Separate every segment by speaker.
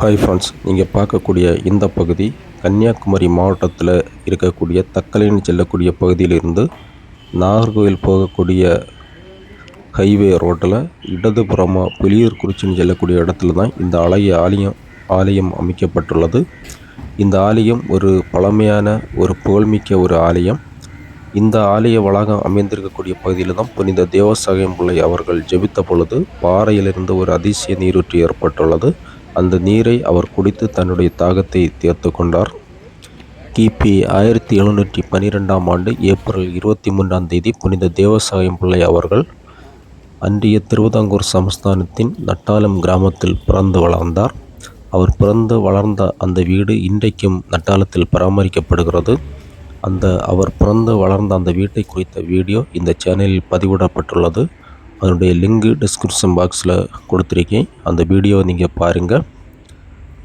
Speaker 1: Hi friends நீங்கள் பார்க்கக்கூடிய இந்த பகுதி கன்னியாகுமரி மாவட்டத்தில் இருக்கக்கூடிய தக்கலைன்னு செல்லக்கூடிய பகுதியிலிருந்து நாகர்கோவில் போகக்கூடிய ஹைவே ரோட்டில் இடதுபுறமாக புலியூர்குறிச்சின்னு செல்லக்கூடிய இடத்துல தான் இந்த அழகிய ஆலயம் ஆலயம் அமைக்கப்பட்டுள்ளது. இந்த ஆலயம் ஒரு பழமையான ஒரு புகழ்மிக்க ஒரு ஆலயம். இந்த ஆலய வளாகம் அமைந்திருக்கக்கூடிய பகுதியில் தான் புனித தேவசாயம் பிள்ளை அவர்கள் ஜெபித்த பொழுது பாறையிலிருந்து ஒரு அதிசய நீரூற்று ஏற்பட்டுள்ளது. அந்த நீரை அவர் குடித்து தன்னுடைய தாகத்தை தீர்த்து கொண்டார் கிபி ஆயிரத்தி எழுநூற்றி பன்னிரெண்டாம் ஆண்டு ஏப்ரல் இருபத்தி மூன்றாம் தேதி புனித தேவசாயம் பிள்ளை அவர்கள் அன்றைய திருவிதாங்கூர் சமஸ்தானத்தின் நட்டாலம் கிராமத்தில் பிறந்து வளர்ந்தார். அவர் பிறந்து வளர்ந்த அந்த வீடு இன்றைக்கும் நட்டாலத்தில் பராமரிக்கப்படுகிறது. அந்த அவர் பிறந்து வளர்ந்த அந்த வீட்டை குறித்த வீடியோ இந்த சேனலில் பதிவிடப்பட்டுள்ளது. அதனுடைய லிங்கு டிஸ்கிரிப்ஷன் பாக்ஸில் கொடுத்துருக்கேன். அந்த வீடியோவை நீங்கள் பாருங்கள்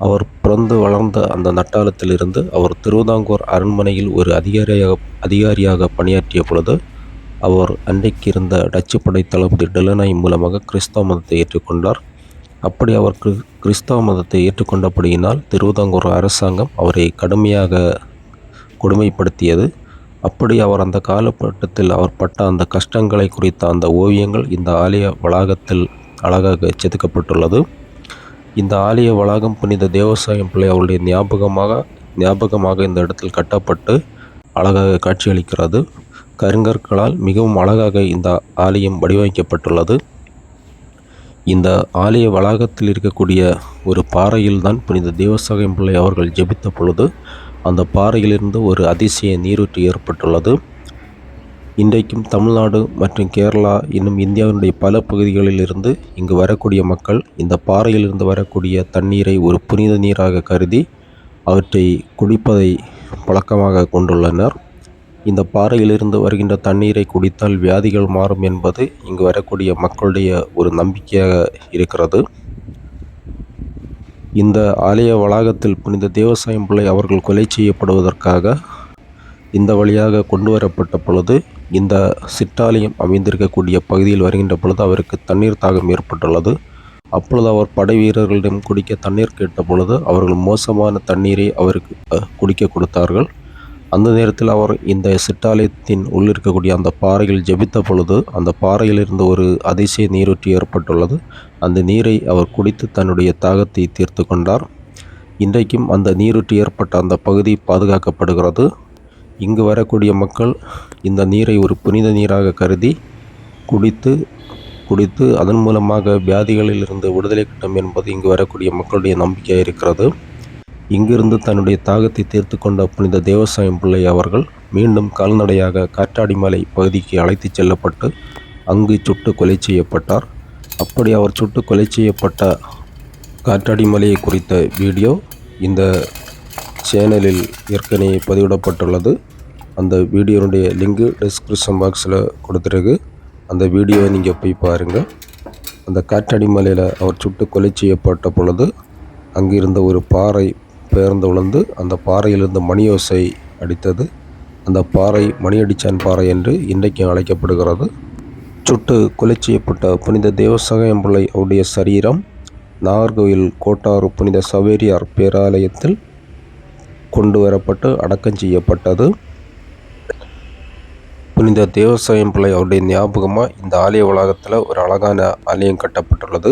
Speaker 1: அவர் பிறந்து வளர்ந்த அந்த நட்டாளத்திலிருந்து அவர் திருவிதாங்கூர் அரண்மனையில் ஒரு அதிகாரியாக அதிகாரியாக பணியாற்றிய பொழுது அவர் அன்றைக்கு இருந்த டச்சு படை தளபதி டெலனாய் மூலமாக கிறிஸ்தவ மதத்தை ஏற்றுக்கொண்டார். அப்படி அவர் கிறிஸ்தவ மதத்தை ஏற்றுக்கொண்டபடியினால் திருவிதாங்கூர் அரசாங்கம் அவரை கடுமையாக கொடுமைப்படுத்தியது. அப்படி அவர் அந்த காலகட்டத்தில் அவர் பட்ட அந்த கஷ்டங்களை குறித்த அந்த ஓவியங்கள் இந்த ஆலய வளாகத்தில் அழகாக செதுக்கப்பட்டுள்ளது. இந்த ஆலய வளாகம் புனித தேவசாயம் பிள்ளை அவருடைய ஞாபகமாக ஞாபகமாக இந்த இடத்தில் கட்டப்பட்டு அழகாக காட்சியளிக்கிறது. கருங்கற்களால் மிகவும் அழகாக இந்த ஆலயம் வடிவமைக்கப்பட்டுள்ளது. இந்த ஆலய வளாகத்தில் இருக்கக்கூடிய ஒரு பாறையில் தான் புனித தேவசாயம் பிள்ளை அவர்கள் ஜெபித்த பொழுது அந்த பாறையிலிருந்து ஒரு அதிசய நீரூற்று ஏற்பட்டுள்ளது. இன்றைக்கும் தமிழ்நாடு மற்றும் கேரளா இன்னும் இந்தியாவினுடைய பல பகுதிகளில் இருந்து இங்கு வரக்கூடிய மக்கள் இந்த பாறையிலிருந்து வரக்கூடிய தண்ணீரை ஒரு புனித நீராக கருதி அவற்றை குடிப்பதை பழக்கமாக கொண்டுள்ளனர். இந்த பாறையிலிருந்து வருகின்ற தண்ணீரை குடித்தால் வியாதிகள் மாறும் என்பது இங்கு வரக்கூடிய மக்களுடைய ஒரு நம்பிக்கையாக இருக்கிறது. இந்த ஆலய வளாகத்தில் புனித தேவசாயம் பிள்ளை அவர்கள் கொலை செய்யப்படுவதற்காக இந்த வழியாக கொண்டு வரப்பட்ட பொழுது இந்த சிற்றாலயம் அமைந்திருக்கக்கூடிய பகுதியில் வருகின்ற பொழுது அவருக்கு தண்ணீர் தாகம் ஏற்பட்டுள்ளது. அப்பொழுது அவர் படை வீரர்களிடம் குடிக்க தண்ணீர் கேட்ட பொழுது அவர்கள் மோசமான தண்ணீரை அவருக்கு குடிக்க கொடுத்தார்கள். அந்த நேரத்தில் அவர் இந்த சிற்றாலயத்தின் உள்ளிருக்கக்கூடிய அந்த பாறையில் ஜெபித்த பொழுது அந்த பாறையிலிருந்து ஒரு அதிசய நீரூற்றி ஏற்பட்டுள்ளது. அந்த நீரை அவர் குடித்து தன்னுடைய தாகத்தை தீர்த்து கொண்டார். இன்றைக்கும் அந்த நீரூற்றி ஏற்பட்ட அந்த பகுதி பாதுகாக்கப்படுகிறது. இங்கு வரக்கூடிய மக்கள் இந்த நீரை ஒரு புனித நீராக கருதி குடித்து குடித்து அதன் மூலமாக வியாதிகளிலிருந்து விடுதலை கிட்டும் என்பது இங்கு வரக்கூடிய மக்களுடைய நம்பிக்கையாக இருக்கிறது. இங்கிருந்து தன்னுடைய தாகத்தை தீர்த்து கொண்ட புனித தேவசாயம் பிள்ளை அவர்கள் மீண்டும் கால்நடையாக காற்றாடிமலை பகுதிக்கு அழைத்துச் செல்லப்பட்டு அங்கு சுட்டு கொலை செய்யப்பட்டார். அப்படி அவர் சுட்டு கொலை செய்யப்பட்ட காற்றாடிமலையை குறித்த வீடியோ இந்த சேனலில் ஏற்கனவே பதிவிடப்பட்டுள்ளது. அந்த வீடியோனுடைய லிங்கு டிஸ்கிரிப்ஷன் பாக்ஸில் கொடுத்துருக்கு. அந்த வீடியோவை நீங்கள் போய் பாருங்கள் அந்த காற்றாடி மலையில் அவர் சுட்டு கொலை செய்யப்பட்ட பொழுது அங்கிருந்த ஒரு பாறை பெயர்ந்து விழுந்து அந்த பாறையிலிருந்து மணியோசை அடித்தது. அந்த பாறை மணியடிச்சான் பாறை என்று இன்றைக்கும் அழைக்கப்படுகிறது. சுட்டு கொலை செய்யப்பட்ட புனித தேவசகாயம் பிள்ளை அவருடைய சரீரம் நாகர்கோவில் கோட்டாறு புனித சவேரியார் பேராலயத்தில் கொண்டு வரப்பட்டு அடக்கம் செய்யப்பட்டது. புனித தேவசாயம் பிள்ளை அவருடைய ஞாபகமாக இந்த ஆலய வளாகத்தில் ஒரு அழகான ஆலயம் கட்டப்பட்டுள்ளது.